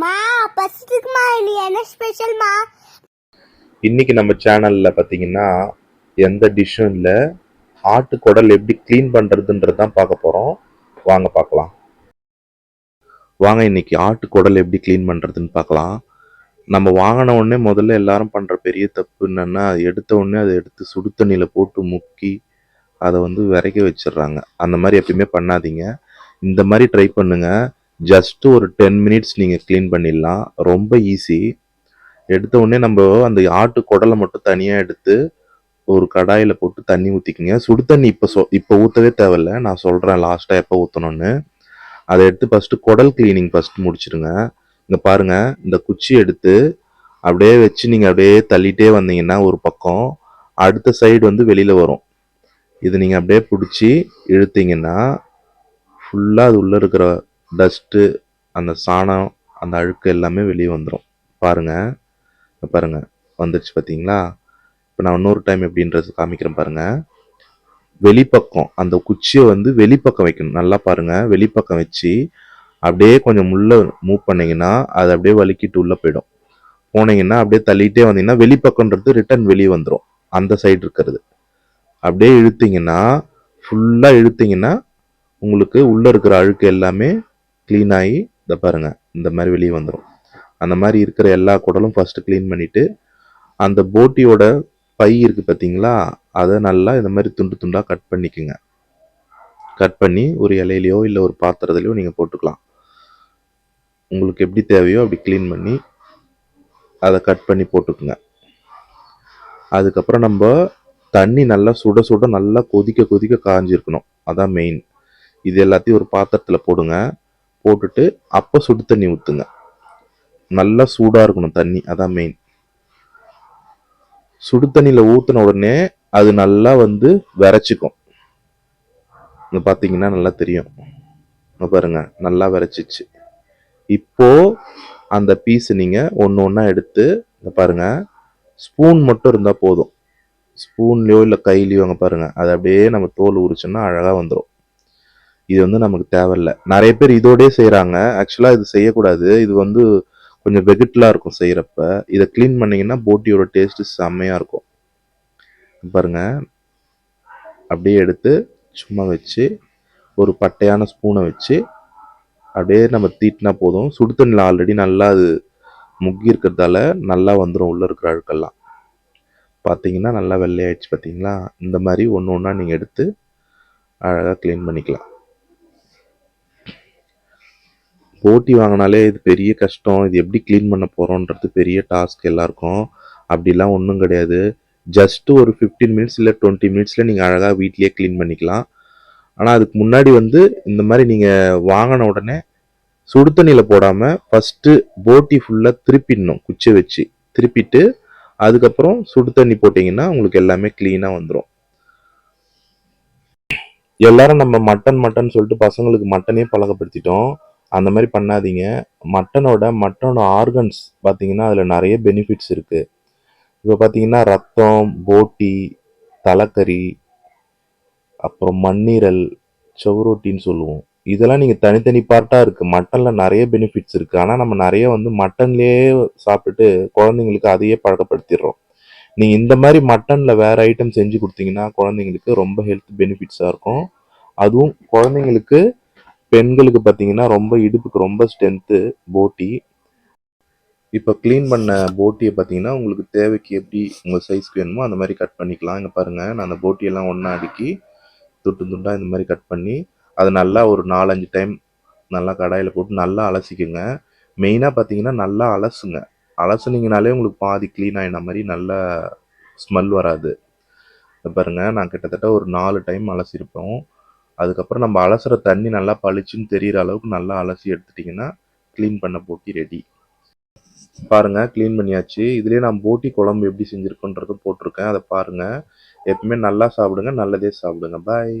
மா பசிக்குமா நீ என்ன ஸ்பெஷல்மா இன்னைக்கு நம்ம சேனல்ல பார்த்தீங்கன்னா எந்த டிஷ்ஷும் இல்லை. ஆட்டு குடல் எப்படி க்ளீன் பண்ணுறதுன்றது தான் பார்க்க போகிறோம் வாங்க பார்க்கலாம். வாங்க இன்னைக்கு ஆட்டு குடல் எப்படி க்ளீன் பண்ணுறதுன்னு பார்க்கலாம். நம்ம வாங்கின உடனே முதல்ல எல்லாரும் பண்ணுற பெரிய தப்பு என்னன்னா எடுத்த உடனே அதை எடுத்து சுடு தண்ணியில் போட்டு முக்கி அதை வந்து விரைக்க வச்சிடுறாங்க. அந்த மாதிரி எப்பயுமே பண்ணாதீங்க. இந்த மாதிரி ட்ரை பண்ணுங்கள் ஜஸ்ட் ஒரு டென் மினிட்ஸ் நீங்கள் க்ளீன் பண்ணிடலாம். ரொம்ப ஈஸி எடுத்த உடனே நம்ம அந்த ஆட்டு குடலை மட்டும் தனியாக எடுத்து ஒரு கடாயில் போட்டு தண்ணி ஊற்றிக்கிங்க சுடு தண்ணி இப்போ சொ இப்போ ஊற்றவே தேவையில்ல. நான் சொல்கிறேன் லாஸ்ட்டாக எப்போ ஊற்றணும்னு அதை எடுத்து ஃபஸ்ட்டு குடல் க்ளீனிங் ஃபஸ்ட் முடிச்சிடுங்க இங்கே பாருங்கள் இந்த குச்சி எடுத்து அப்படியே வச்சு நீங்கள் அப்படியே தள்ளிட்டே வந்தீங்கன்னா ஒரு பக்கம் அடுத்த சைடு வந்து வெளியில் வரும். இது நீங்கள் அப்படியே பிடிச்சி இழுத்தீங்கன்னா ஃபுல்லாக அது உள்ளே இருக்கிற டஸ்ட்டு அந்த சாணம் அந்த அழுக்கு எல்லாமே வெளியே வந்துடும் பாருங்கள் பாருங்கள் வந்துடுச்சு வந்துருச்சு பார்த்தீங்களா இப்போ நான் இன்னொரு டைம் எப்படின்றது காமிக்கிறேன் பாருங்கள் வெளிப்பக்கம் அந்த குச்சியை வந்து வெளிப்பக்கம் வைக்கணும். நல்லா பாருங்கள் வெளிப்பக்கம் வச்சு அப்படியே கொஞ்சம் உள்ள மூவ் பண்ணிங்கன்னா அது அப்படியே வலிக்கிட்டு உள்ளே போயிடும். போனீங்கன்னா அப்படியே தள்ளிகிட்டே வந்தீங்கன்னா வெளிப்பக்கம்ன்றது ரிட்டர்ன் வெளியே வந்துடும் அந்த சைடு இருக்கிறது. அப்படியே இழுத்தீங்கன்னா ஃபுல்லாக இழுத்தீங்கன்னா உங்களுக்கு உள்ளே இருக்கிற அழுக்கு எல்லாமே க்ளீன் ஆகி இதை பாருங்கள் இந்த மாதிரி வெளியே வந்துடும் அந்த மாதிரி இருக்கிற எல்லா குடலும் ஃபஸ்ட்டு க்ளீன் பண்ணிவிட்டு அந்த போட்டியோட பை இருக்குது பார்த்தீங்களா அதை நல்லா இந்த மாதிரி துண்டு துண்டாக கட் பண்ணிக்கோங்க. கட் பண்ணி ஒரு இலையிலையோ இல்லை ஒரு பாத்திரத்துலையோ நீங்கள் போட்டுக்கலாம். உங்களுக்கு எப்படி தேவையோ அப்படி க்ளீன் பண்ணி அதை கட் பண்ணி போட்டுக்குங்க. அதுக்கப்புறம் நம்ம தண்ணி நல்லா சுட சுட நல்லா கொதிக்க கொதிக்க காஞ்சிருக்கணும். அதான் மெயின் இது எல்லாத்தையும் ஒரு பாத்திரத்தில் போடுங்க. போட்டுட்டு அப்போ சுடு தண்ணி ஊற்றுங்க நல்லா சூடாக இருக்கணும் தண்ணி அதான் மெயின் சுடு தண்ணியில் ஊற்றின உடனே அது நல்லா வந்து விரைச்சிக்கும். இங்க பார்த்தீங்கன்னா நல்லா தெரியும். பாருங்க நல்லா விரைச்சிச்சு. இப்போ அந்த பீஸ் நீங்கள் ஒன்று ஒன்றா எடுத்து இங்க பாருங்க ஸ்பூன் மட்டும் இருந்தால் போதும். ஸ்பூன்லேயோ இல்லை கையிலையோ அங்கே பாருங்க அதை அப்படியே நம்ம தோல் உரிச்சோம்னா அழகாக வந்துடும் இது வந்து நமக்கு தேவையில்ல. நிறைய பேர் இதோடய செய்கிறாங்க ஆக்சுவலாக இது செய்யக்கூடாது. இது வந்து கொஞ்சம் வெகுட்டலாக இருக்கும் செய்கிறப்ப இதை க்ளீன் பண்ணிங்கன்னா போட்டியோட டேஸ்ட்டு செம்மையாக இருக்கும். பாருங்க. அப்படியே எடுத்து சும்மா வச்சு ஒரு பட்டையான ஸ்பூனை வச்சு அப்படியே நம்ம தீட்டினா போதும். சுடு தண்ணியில் ஆல்ரெடி நல்லா அது முக்கி இருக்கிறதால நல்லா வந்துடும் உள்ளே இருக்கிற அழுக்கெல்லாம். பார்த்தீங்கன்னா நல்லா வெள்ளையாயிடுச்சு பார்த்தீங்களா இந்த மாதிரி ஒன்று ஒன்றா நீங்கள் எடுத்து அழகாக க்ளீன் பண்ணிக்கலாம். போட்டி வாங்கினாலே இது பெரிய கஷ்டம். இது எப்படி க்ளீன் பண்ண போகிறோன்றது பெரிய டாஸ்க் எல்லாருக்கும். அப்படிலாம் ஒன்றும் கிடையாது. ஜஸ்ட்டு ஒரு ஃபிஃப்டீன் மினிட்ஸ் இல்லை டுவெண்ட்டி மினிட்ஸில் நீங்கள் அழகாக வீட்லேயே க்ளீன் பண்ணிக்கலாம். ஆனால் அதுக்கு முன்னாடி வந்து இந்த மாதிரி நீங்கள் வாங்கின உடனே சுடு தண்ணியில் போடாமல் ஃபஸ்ட்டு போட்டி ஃபுல்லாக திருப்பிடணும். குச்சி வச்சு திருப்பிட்டு அதுக்கப்புறம் சுடு தண்ணி போட்டிங்கன்னா உங்களுக்கு எல்லாமே க்ளீனாக வந்துடும் எல்லாரும் நம்ம மட்டன் மட்டன் சொல்லிட்டு பசங்களுக்கு மட்டனே பழக்கப்படுத்திட்டோம். அந்த மாதிரி பண்ணாதீங்க. மட்டனோட மட்டனோட ஆர்கன்ஸ் பார்த்தீங்கன்னா அதில் நிறைய பெனிஃபிட்ஸ் இருக்குது இப்போ பார்த்தீங்கன்னா ரத்தம் போட்டி தலைக்கறி அப்புறம் மண்ணீரல் செவரொட்டின்னு சொல்லுவோம். இதெல்லாம் நீங்கள் தனித்தனி பார்ட்டாக இருக்குது மட்டனில் நிறைய பெனிஃபிட்ஸ் இருக்குது ஆனால் நம்ம நிறைய வந்து மட்டன்லேயே சாப்பிட்டுட்டு குழந்தைங்களுக்கு அதையே பழக்கப்படுத்திடுறோம். நீங்கள் இந்த மாதிரி மட்டனில் வேறு ஐட்டம் செஞ்சு கொடுத்தீங்கன்னா குழந்தைங்களுக்கு ரொம்ப ஹெல்த் பெனிஃபிட்ஸாக இருக்கும். அதுவும் குழந்தைங்களுக்கு பெண்களுக்கு பார்த்தீங்கன்னா ரொம்ப இடுப்புக்கு ரொம்ப ஸ்ட்ரென்த்து போட்டி. இப்போ க்ளீன் பண்ண போட்டியை பார்த்தீங்கன்னா உங்களுக்கு தேவைக்கு எப்படி உங்கள் சைஸ்க்கு வேணுமோ அந்த மாதிரி கட் பண்ணிக்கலாம். இங்கே பாருங்கள் நான் அந்த போட்டியெல்லாம் ஒன்றா அடுக்கி துட்டு துண்டாக இந்த மாதிரி கட் பண்ணி அதை நல்லா ஒரு நாலஞ்சு டைம் நல்லா கடாயில் போட்டு நல்லா அலசிக்குங்க. மெயினாக பார்த்தீங்கன்னா நல்லா அலசுங்க. அலசுனீங்கனாலே உங்களுக்கு பாதி க்ளீன் ஆகின மாதிரி நல்லா ஸ்மெல் வராது. பாருங்கள் நான் கிட்டத்தட்ட ஒரு நாலு டைம் அலசியிருப்போம். அதுக்கப்புறம் நம்ம அலசுற தண்ணி நல்லா பளிச்சுன்னு தெரிகிற அளவுக்கு நல்லா அலசி எடுத்துட்டிங்கன்னா க்ளீன் பண்ண போட்டி ரெடி பாருங்கள் க்ளீன் பண்ணியாச்சு. இதுலேயே நான் போட்டி குழம்பு எப்படி செஞ்சுருக்கோன்றதும் போட்டிருக்கேன். அதை பாருங்கள் எப்பவுமே நல்லா சாப்பிடுங்க நல்லதே சாப்பிடுங்க. பாய்